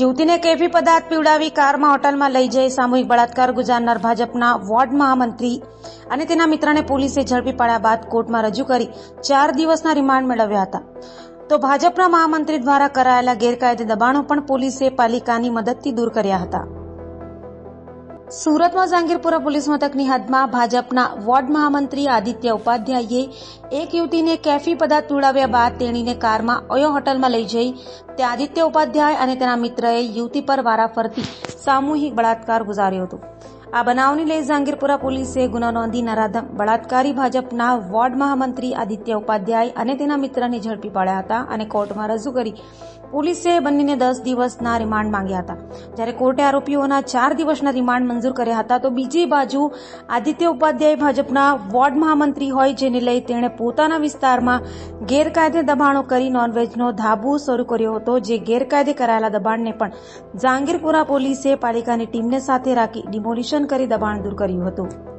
યુવતીને કેફી પદાર્થ પીવડાવી કારમાં હોટલમાં લઈ જઈ સામૂહિક બળાત્કાર ગુજારનાર ભાજપના વોર્ડ મહામંત્રી અને તેના મિત્રને પોલીસે ઝડપી પાડ્યા બાદ કોર્ટમાં રજૂ કરી ચાર દિવસના રિમાન્ડ મેળવ્યા હતા. તો ભાજપના મહામંત્રી દ્વારા કરાયેલા ગેરકાયદે દબાણો પણ પોલીસે પાલિકાની મદદથી દૂર કર્યા હતા. સુરતમાં જાંગીરપુરા પોલીસ મથકની હદમાં ભાજપના વોર્ડ મહામંત્રી આદિત્ય ઉપાધ્યાયે એક યુવતીને કેફી પદાર્થ પીવડાવ્યા બાદ તેણીને કારમાં ઓયો હોટલમાં લઈ જઈ ત્યાં આદિત્ય ઉપાધ્યાય અને તેના મિત્રએ યુવતી પર વારાફરતી સામૂહિક બળાત્કાર ગુજાર્યો હતો. આ બનાવની લઈ જાંગીરપુરા પોલીસે ગુનો નોંધી નરાધમ બળાત્કારી ભાજપના વોર્ડ મહામંત્રી આદિત્ય ઉપાધ્યાય અને તેના મિત્રને ઝડપી પાડ્યા હતા અને કોર્ટમાં રજૂ કરી પોલીસે બંનેને દસ દિવસના રિમાન્ડ માંગ્યા હતા. જ્યારે કોર્ટે આરોપીઓના ચાર દિવસના રિમાન્ડ મંજૂર કર્યા હતા, તો બીજી બાજુ આદિત્ય ઉપાધ્યાય ભાજપના વોર્ડ મહામંત્રી હોય, જેને લઈ તેણે પોતાના વિસ્તારમાં ગેરકાયદે દબાણો કરી નોનવેજનો ધાબુ શરૂ કર્યો હતો, જે ગેરકાયદે કરાયેલા દબાણને પણ જહાંગીરપુરા પોલીસે પાલિકાની ટીમને સાથે રાખી ડિમોલિશન કરી દબાણ દૂર કર્યું હતું.